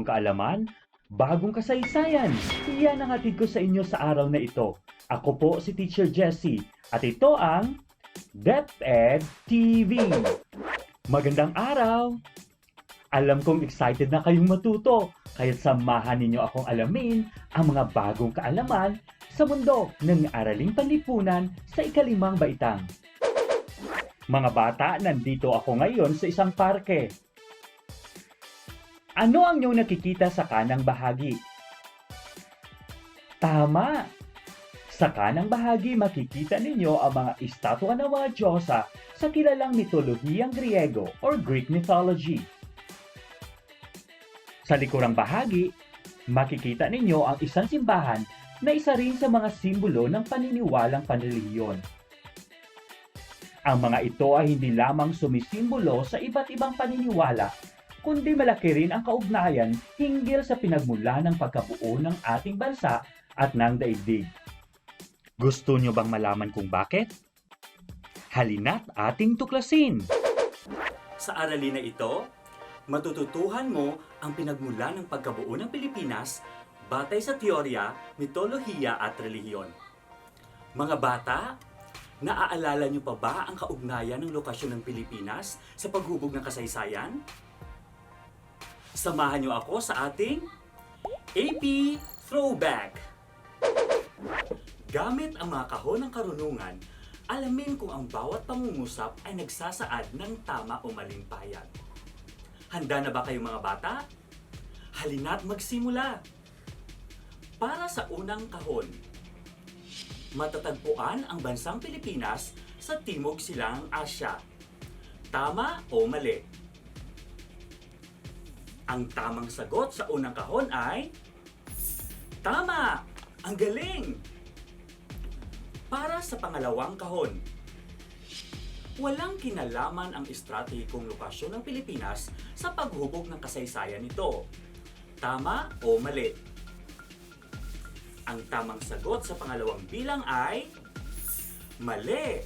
Bagong kaalaman, bagong kasaysayan. Iyan ang hatid ko sa inyo sa araw na ito. Ako po si Teacher Jessie at ito ang DepEd TV. Magandang araw! Alam kong excited na kayong matuto, kaya samahan ninyo akong alamin ang mga bagong kaalaman sa mundo ng araling panlipunan sa ikalimang baitang. Mga bata, nandito ako ngayon sa isang parke. Ano ang iyong nakikita sa kanang bahagi? Tama! Sa kanang bahagi makikita ninyo ang mga estatwa ng mga Diyosa sa kilalang mitolohiyang Griego or Greek mythology. Sa likurang bahagi, makikita ninyo ang isang simbahan na isa rin sa mga simbolo ng paniniwalang panrelihiyon. Ang mga ito ay hindi lamang sumisimbolo sa iba't ibang paniniwala, kundi malaki rin ang kaugnayan hinggil sa pinagmula ng pagkabuo ng ating bansa at ng daigdig. Gusto nyo bang malaman kung bakit? Halina't ating tuklasin! Sa aralin na ito, matututuhan mo ang pinagmula ng pagkabuo ng Pilipinas batay sa teorya, mitolohiya at relihiyon. Mga bata, naaalala niyo pa ba ang kaugnayan ng lokasyon ng Pilipinas sa paghubog ng kasaysayan? Samahan niyo ako sa ating AP Throwback! Gamit ang mga kahon ng karunungan, alamin kung ang bawat pangungusap ay nagsasaad ng tama o maling payag. Handa na ba kayo mga bata? Halina't magsimula! Para sa unang kahon, matatagpuan ang bansang Pilipinas sa Timog Silang Asya. Tama o mali? Ang tamang sagot sa unang kahon ay Tama! Ang galing! Para sa pangalawang kahon, walang kinalaman ang estratehikong lokasyon ng Pilipinas sa paghubog ng kasaysayan nito. Tama o mali? Ang tamang sagot sa pangalawang bilang ay mali.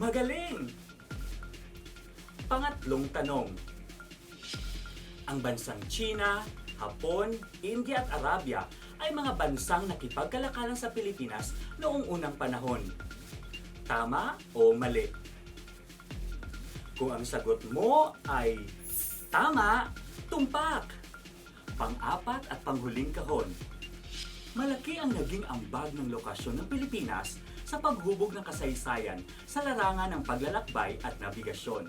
Magaling! Pangatlong tanong. Ang bansang China, Hapon, India at Arabia ay mga bansang nakipagkalakalan sa Pilipinas noong unang panahon. Tama o mali? Kung ang sagot mo ay tama, tumpak! Pang-apat at panghuling kahon. Malaki ang naging ambag ng lokasyon ng Pilipinas sa paghubog ng kasaysayan sa larangan ng paglalakbay at nabigasyon.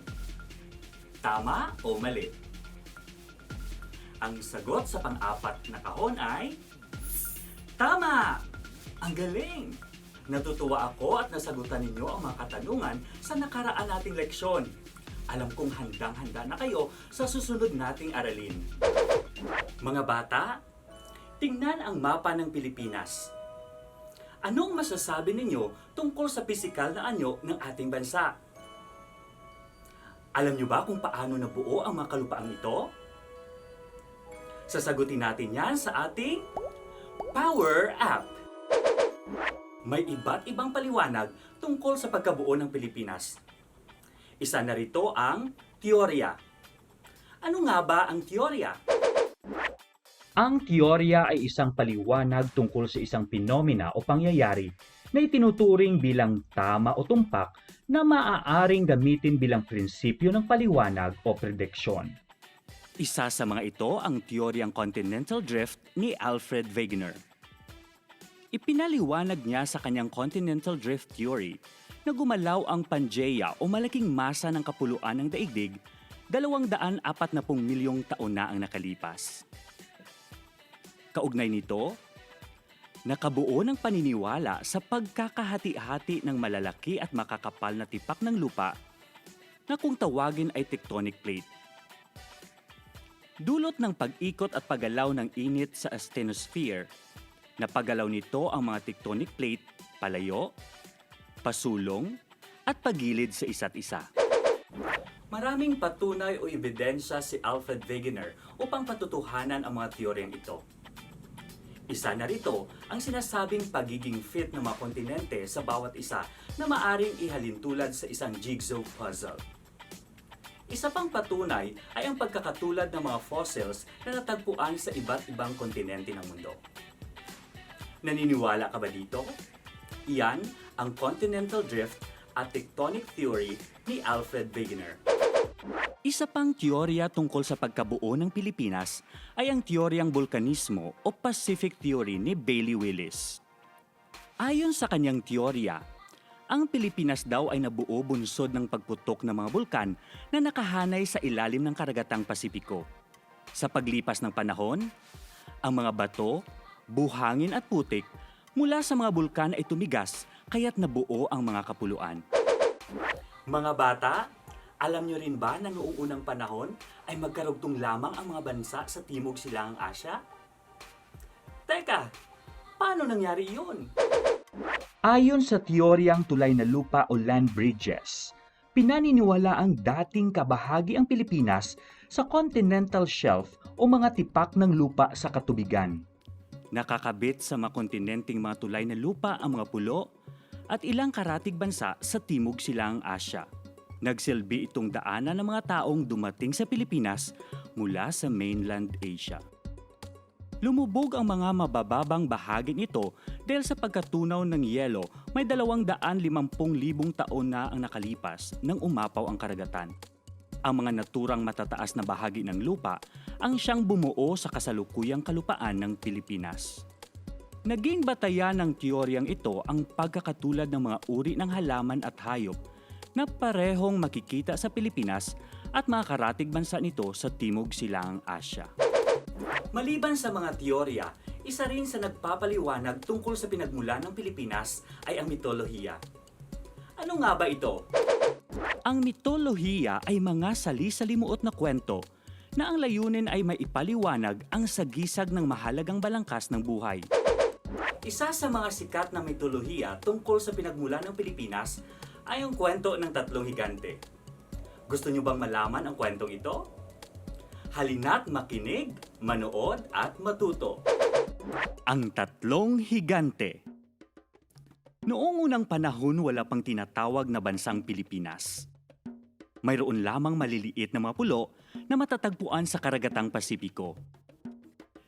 Tama o mali? Ang sagot sa pang-apat na kahon ay Tama! Ang galing! Natutuwa ako at nasagutan ninyo ang mga katanungan sa nakaraan nating leksyon. Alam kong handang-handa na kayo sa susunod nating aralin. Mga bata, tingnan ang mapa ng Pilipinas. Anong masasabi ninyo tungkol sa pisikal na anyo ng ating bansa? Alam niyo ba kung paano nabuo ang mga kalupaang ito? Sasagutin natin yan sa ating Power App. May iba't ibang paliwanag tungkol sa pagkabuo ng Pilipinas. Isa na rito ang teorya. Ano nga ba ang teorya? Ang teorya ay isang paliwanag tungkol sa isang pinomena o pangyayari na itinuturing bilang tama o tumpak na maaaring gamitin bilang prinsipyo ng paliwanag o prediksyon. Isa sa mga ito ang teoryang continental drift ni Alfred Wegener. Ipinaliwanag niya sa kanyang continental drift theory na gumalaw ang Pangaea o malaking masa ng kapuluan ng daigdig 240 milyong taon na ang nakalipas. Kaugnay nito, nakabuo ng paniniwala sa pagkakahati-hati ng malalaki at makakapal na tipak ng lupa na kung tawagin ay tectonic plate. Dulot ng pag-ikot at paggalaw ng init sa asthenosphere, napagalaw nito ang mga tectonic plate palayo, pasulong, at pagilid sa isa't isa. Maraming patunay o ebidensya si Alfred Wegener upang patutuhanan ang mga teoryang ito. Isa na rito ang sinasabing pagiging fit ng mga kontinente sa bawat isa na maaring ihalin tulad sa isang jigsaw puzzle. Isa pang patunay ay ang pagkakatulad ng mga fossils na natagpuan sa iba't ibang kontinente ng mundo. Naniniwala ka ba dito? Iyan ang continental drift at tectonic theory ni Alfred Wegener. Isa pang teorya tungkol sa pagkabuo ng Pilipinas ay ang teoryang vulkanismo o Pacific Theory ni Bailey Willis. Ayon sa kanyang teorya, ang Pilipinas daw ay nabuo bunsod ng pagputok ng mga bulkan na nakahanay sa ilalim ng karagatang Pasipiko. Sa paglipas ng panahon, ang mga bato, buhangin at putik mula sa mga bulkan ay tumigas kaya't nabuo ang mga kapuluan. Mga bata, alam nyo rin ba na noong unang panahon ay magkarugtong lamang ang mga bansa sa Timog Silangang Asya? Teka, paano nangyari yun? Ayon sa teoryang tulay na lupa o land bridges, pinaniniwala ang dating kabahagi ang Pilipinas sa continental shelf o mga tipak ng lupa sa katubigan. Nakakabit sa mga kontinenteng mga tulay na lupa ang mga pulo at ilang karatig bansa sa Timog Silangang Asya. Nagsilbi itong daanan ng mga taong dumating sa Pilipinas mula sa mainland Asia. Lumubog ang mga mabababang bahagi nito dahil sa pagkatunaw ng yelo may 250,000 taon na ang nakalipas nang umapaw ang karagatan. Ang mga naturang matataas na bahagi ng lupa ang siyang bumuo sa kasalukuyang kalupaan ng Pilipinas. Naging batayan ng teoryang ito ang pagkakatulad ng mga uri ng halaman at hayop na parehong makikita sa Pilipinas at mga karatig bansa nito sa Timog Silangang Asya. Maliban sa mga teorya, isa rin sa nagpapaliwanag tungkol sa pinagmulan ng Pilipinas ay ang mitolohiya. Ano nga ba ito? Ang mitolohiya ay mga sali-salimuot na kwento na ang layunin ay maipaliwanag ang sagisag ng mahalagang balangkas ng buhay. Isa sa mga sikat na mitolohiya tungkol sa pinagmulan ng Pilipinas ay ang kwento ng tatlong higante. Gusto niyo bang malaman ang kwentong ito? Halina't makinig, manood at matuto. Ang tatlong higante Noong unang panahon wala pang tinatawag na bansang Pilipinas. Mayroon lamang maliliit na mga pulo na matatagpuan sa karagatang Pasipiko.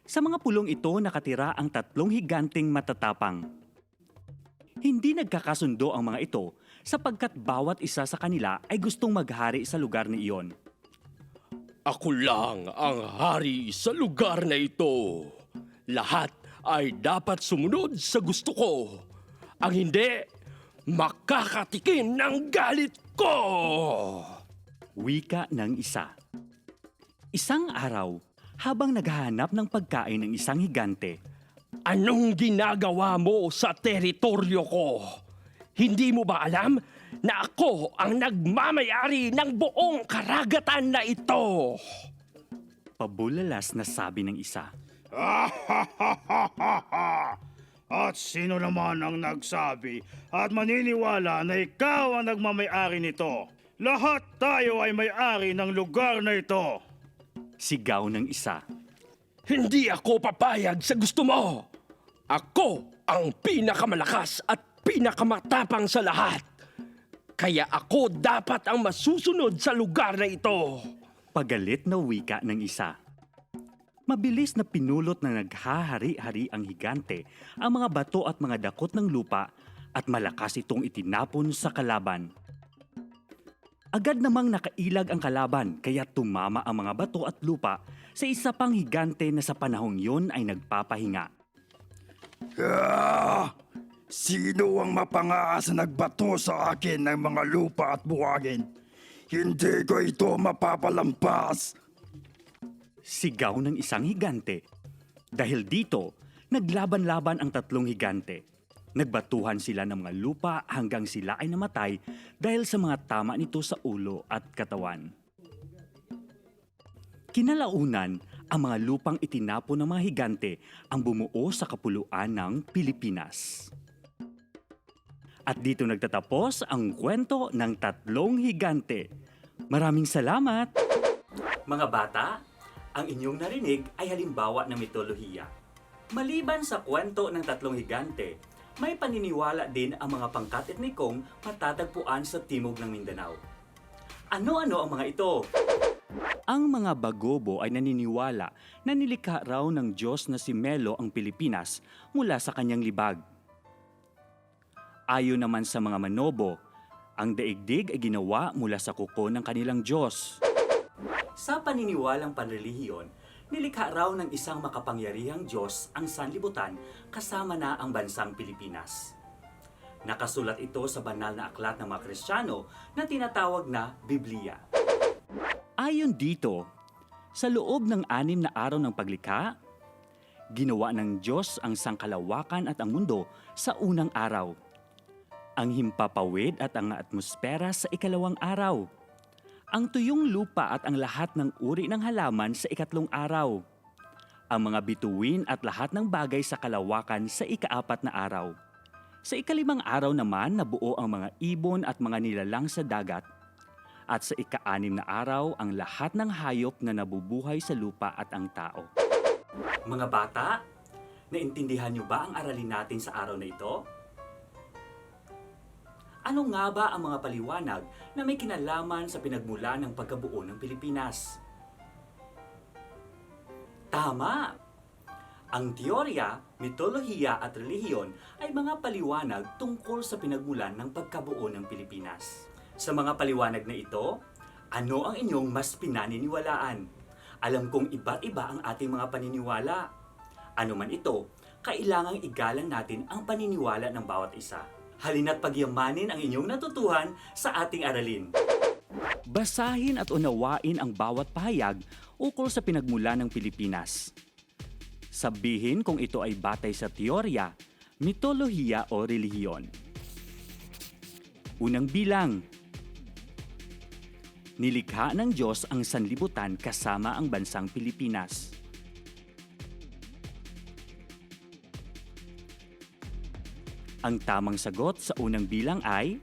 Sa mga pulong ito nakatira ang tatlong higanteng matatapang. Hindi nagkakasundo ang mga ito sapagkat bawat isa sa kanila ay gustong maghari sa lugar na iyon. Ako lang ang hari sa lugar na ito. Lahat ay dapat sumunod sa gusto ko. Ang hindi, makakatikin ng galit ko! Wika ng isa. Isang araw, habang naghahanap ng pagkain ng isang higante, Anong ginagawa mo sa teritoryo ko? Hindi mo ba alam na ako ang nagmamayari ng buong karagatan na ito? pabulalas na sabi ng isa. At sino naman ang nagsabi at maniniwala na ikaw ang nagmamayari nito? Lahat tayo ay may-ari ng lugar na ito. Sigaw ng isa. Hindi ako papayag sa gusto mo. Ako ang pinakamalakas at pinakamatapang sa lahat. Kaya ako dapat ang masusunod sa lugar na ito. Pagalit na wika ng isa. Mabilis na pinulot na naghahari-hari ang higante ang mga bato at mga dakot ng lupa at malakas itong itinapon sa kalaban. Agad namang nakailag ang kalaban kaya tumama ang mga bato at lupa sa isa pang higante na sa panahong yun ay nagpapahinga. Ah! Sino ang mapangaas na nagbato sa akin ng mga lupa at buhangin? Hindi ko ito mapapalampas. Sigaw ng isang higante. Dahil dito, naglaban-laban ang tatlong higante. Nagbatuhan sila ng mga lupa hanggang sila ay namatay dahil sa mga tama nito sa ulo at katawan. Kinalaunan, ang mga lupang itinapon ng mga higante ang bumuo sa kapuluan ng Pilipinas. At dito nagtatapos ang kwento ng tatlong higante. Maraming salamat! Mga bata, ang inyong narinig ay halimbawa ng mitolohiya. Maliban sa kwento ng tatlong higante, may paniniwala din ang mga pangkat etnikong matatagpuan sa timog ng Mindanao. Ano-ano ang mga ito? Ang mga Bagobo ay naniniwala na nilikha raw ng Diyos na si Melo ang Pilipinas mula sa kanyang libag. Ayon naman sa mga Manobo, ang daigdig ay ginawa mula sa kuko ng kanilang Diyos. Sa paniniwalang panrelihiyon, nilikha raw ng isang makapangyarihang Diyos ang sanlibutan kasama na ang bansang Pilipinas. Nakasulat ito sa banal na aklat ng mga Kristiyano na tinatawag na Biblia. Ayon dito, sa loob ng anim na araw ng paglikha, ginawa ng Diyos ang sangkalawakan at ang mundo sa unang araw. Ang himpapawid at ang atmosfera sa ikalawang araw. Ang tuyong lupa at ang lahat ng uri ng halaman sa ikatlong araw. Ang mga bituin at lahat ng bagay sa kalawakan sa ikaapat na araw. Sa ikalimang araw naman nabuo ang mga ibon at mga nilalang sa dagat at sa ika-anim na araw ang lahat ng hayop na nabubuhay sa lupa at ang tao. Mga bata, naintindihan niyo ba ang aralin natin sa araw na ito? Ano nga ba ang mga paliwanag na may kinalaman sa pinagmula ng pagkabuo ng Pilipinas? Tama! Ang teorya, mitolohiya at relihiyon ay mga paliwanag tungkol sa pinagmulan ng pagkabuo ng Pilipinas. Sa mga paliwanag na ito, ano ang inyong mas pinaniniwalaan? Alam kong iba't iba ang ating mga paniniwala. Ano man ito, kailangang igalang natin ang paniniwala ng bawat isa. Halina't pagyamanin ang inyong natutuhan sa ating aralin. Basahin at unawain ang bawat pahayag ukol sa pinagmula ng Pilipinas. Sabihin kung ito ay batay sa teorya, mitolohiya o relihiyon. Unang bilang, Nilikha ng Diyos ang sanlibutan kasama ang bansang Pilipinas. Ang tamang sagot sa unang bilang ay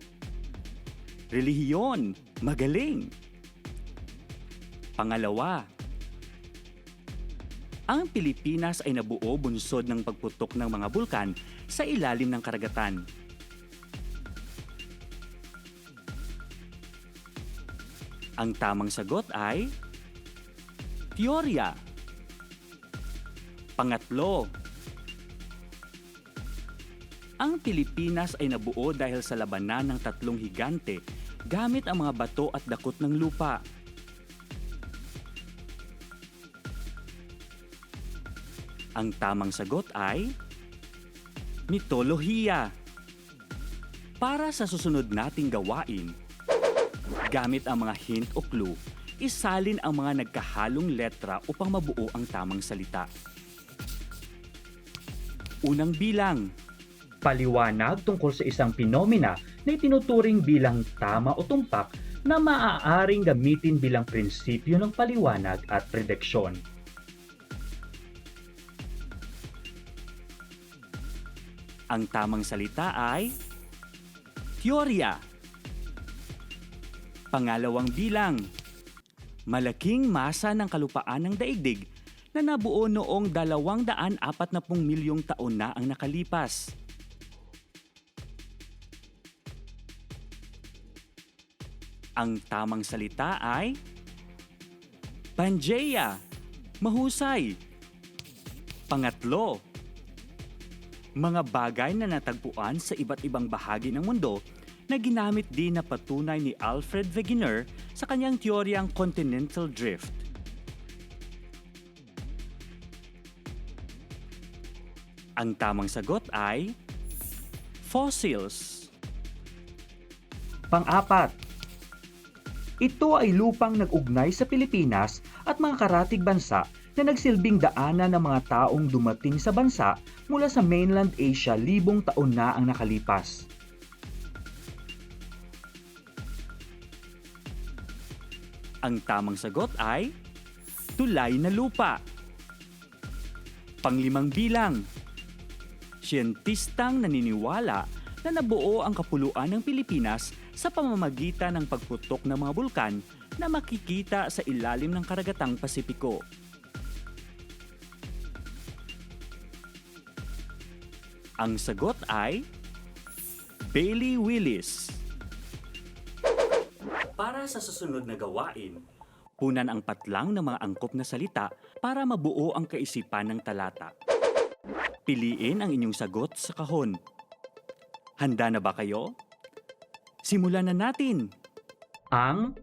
Relihiyon, magaling. Pangalawa, ang Pilipinas ay nabuo bunsod ng pagputok ng mga bulkan sa ilalim ng karagatan. Ang tamang sagot ay Teorya. Pangatlo, Pilipinas ay nabuo dahil sa labanan ng tatlong higante gamit ang mga bato at dakot ng lupa. Ang tamang sagot ay mitolohiya. Para sa susunod nating gawain, gamit ang mga hint o clue, isalin ang mga nagkahalong letra upang mabuo ang tamang salita. Unang bilang, Paliwanag tungkol sa isang pinomena na itinuturing bilang tama o tumpak na maaaring gamitin bilang prinsipyo ng paliwanag at prediksyon. ang tamang salita ay teorya. Pangalawang bilang, malaking masa ng kalupaan ng daigdig na nabuo noong 240 milyong taon na ang nakalipas. Ang tamang salita ay Pangeia. Mahusay. Pangatlo, mga bagay na natagpuan sa iba't ibang bahagi ng mundo na ginamit din na patunay ni Alfred Wegener sa kanyang teoryang continental drift. Ang tamang sagot ay fossils. Pang-apat, ito ay lupang nag-ugnay sa Pilipinas at mga karatig bansa na nagsilbing daanan ng mga taong dumating sa bansa mula sa mainland Asia libong taon na ang nakalipas. Ang tamang sagot ay tulay na lupa. Panglimang bilang, siyentistang naniniwala na nabuo ang kapuluan ng Pilipinas sa pamamagitan ng pagputok ng mga bulkan na makikita sa ilalim ng karagatang Pasipiko. Ang sagot ay Bailey Willis. Para sa susunod na gawain. Punan ang patlang ng mga angkop na salita para mabuo ang kaisipan ng talata. Piliin ang inyong sagot sa kahon. Handa na ba kayo? Simulan na natin! Ang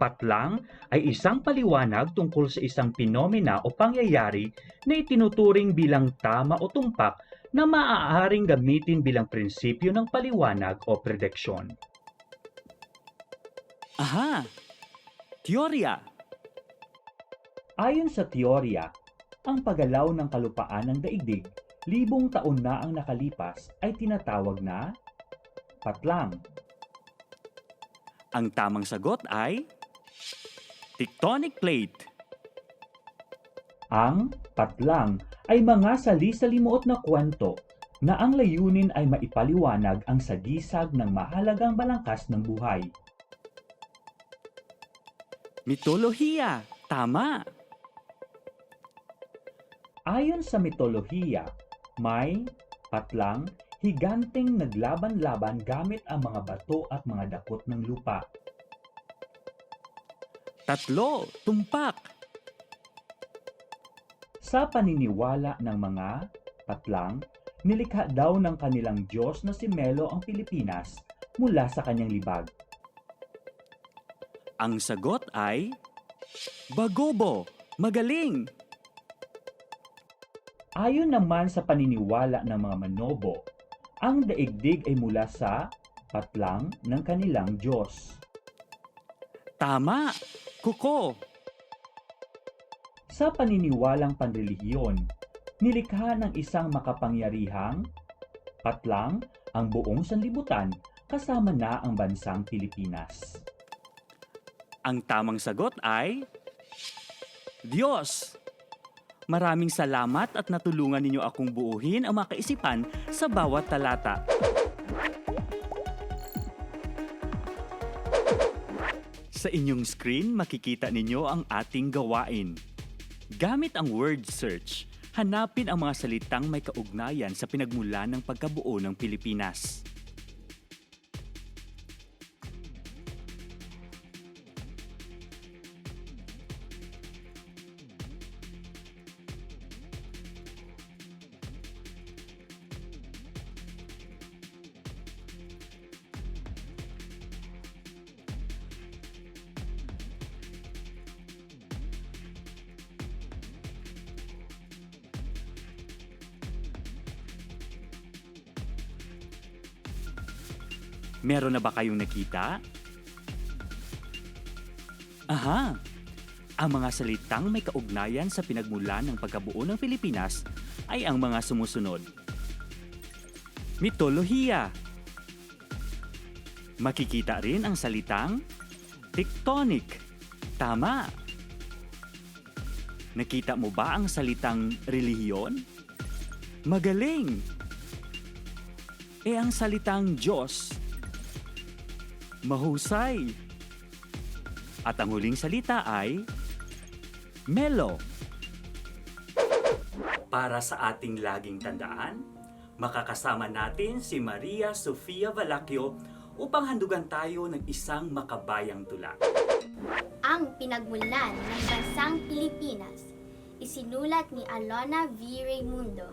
patlang ay isang paliwanag tungkol sa isang pinomena o pangyayari na itinuturing bilang tama o tumpak na maaaring gamitin bilang prinsipyo ng paliwanag o prediksyon. Aha! Teorya! Ayon sa teorya, ang paggalaw ng kalupaan ng daigdig libong taon na ang nakalipas ay tinatawag na patlang. Ang tamang sagot ay tectonic plate. Ang patlang ay mga sali-salimuot na kwento na ang layunin ay maipaliwanag ang sagisag ng mahalagang balangkas ng buhay. Mitolohiya. Tama. Ayon sa mitolohiya, may patlang higanteng naglaban-laban gamit ang mga bato at mga dakot ng lupa. Tatlo. Tumpak. Sa paniniwala ng mga patlang, nilikha daw ng kanilang Diyos na si Melo ang Pilipinas mula sa kanyang libag. Ang sagot ay Bagobo. Magaling. Ayon naman sa paniniwala ng mga Manobo, ang daigdig ay mula sa patlang ng kanilang Diyos. Tama. Kuko. Sa paniniwalang panrelihiyon, nilikha ng isang makapangyarihang patlang ang buong sanlibutan kasama na ang bansang Pilipinas. Ang tamang sagot ay Diyos. Maraming salamat at natulungan ninyo akong buuhin ang mga kaisipan sa bawat talata. Sa inyong screen, makikita ninyo ang ating gawain. Gamit ang word search, hanapin ang mga salitang may kaugnayan sa pinagmulan ng pagkabuo ng Pilipinas. Meron na ba kayong nakita? Aha! Ang mga salitang may kaugnayan sa pinagmulan ng pagkabuo ng Pilipinas ay ang mga sumusunod. Mitolohiya. Makikita rin ang salitang tectonic. Tama. Nakita mo ba ang salitang relihiyon? Magaling. E ang salitang Diyos mahusay. At ang huling salita ay Melo. Para sa ating laging tandaan, makakasama natin si Maria Sofia Valacchio upang handugan tayo ng isang makabayang tula. Ang pinagmulan ng bansang Pilipinas, isinulat ni Alona V. Raimundo.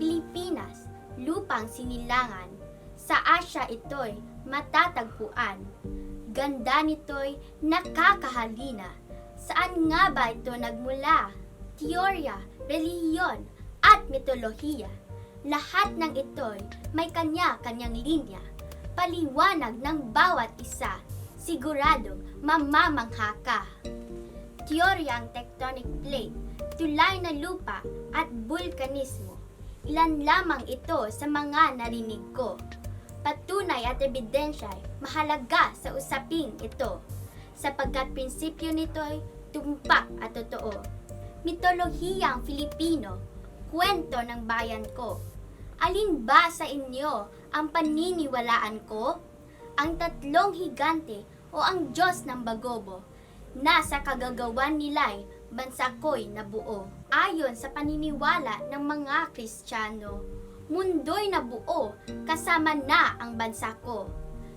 Pilipinas, lupang sinilangan, sa Asya ito'y matatagpuan. Ganda nito'y nakakahalina. Saan nga ba ito nagmula? Teorya, relihiyon, at mitolohiya. Lahat ng ito'y may kanya-kanyang linya. Paliwanag ng bawat isa. Siguradong mamamangha ka. Teoryang tectonic plate, tulay na lupa at vulkanismo. Ilan lamang ito sa mga narinig ko. Patunay at ebidensya ay mahalaga sa usaping ito sapagkat prinsipyo nito'y tumpak at totoo. Mitolohiyang Filipino, kwento ng bayan ko. Alin ba sa inyo ang paniniwalaan ko? Ang tatlong higante o ang Diyos ng Bagobo? Nasa kagagawan nila'y bansa ko'y nabuo. Ayon sa paniniwala ng mga Kristiyano, mundo'y nabuo kasama na ang bansa ko.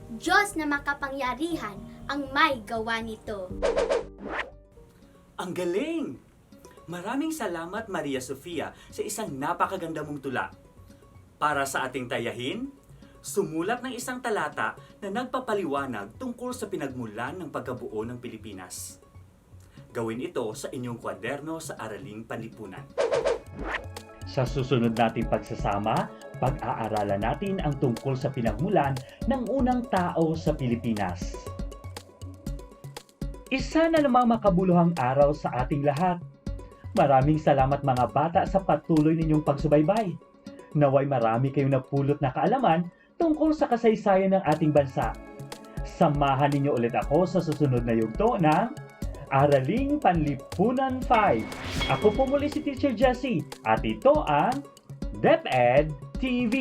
Diyos na makapangyarihan ang may gawa nito. Ang galing! Maraming salamat Maria Sofia sa isang napakaganda mong tula. Para sa ating tayahin, sumulat ng isang talata na nagpapaliwanag tungkol sa pinagmulan ng pagkabuo ng Pilipinas. Gawin ito sa inyong kwaderno sa Araling Panlipunan. Sa susunod nating pagsasama, pag-aaralan natin ang tungkol sa pinagmulan ng unang tao sa Pilipinas. Isa na namang makabuluhang araw sa ating lahat. Maraming salamat mga bata sa patuloy ninyong pagsubaybay. Naway marami kayong napulot na kaalaman tungkol sa kasaysayan ng ating bansa. Samahan ninyo ulit ako sa susunod na yugto ng Araling Panlipunan 5. Ako po muli si Teacher Jessie at ito ang DepEd TV.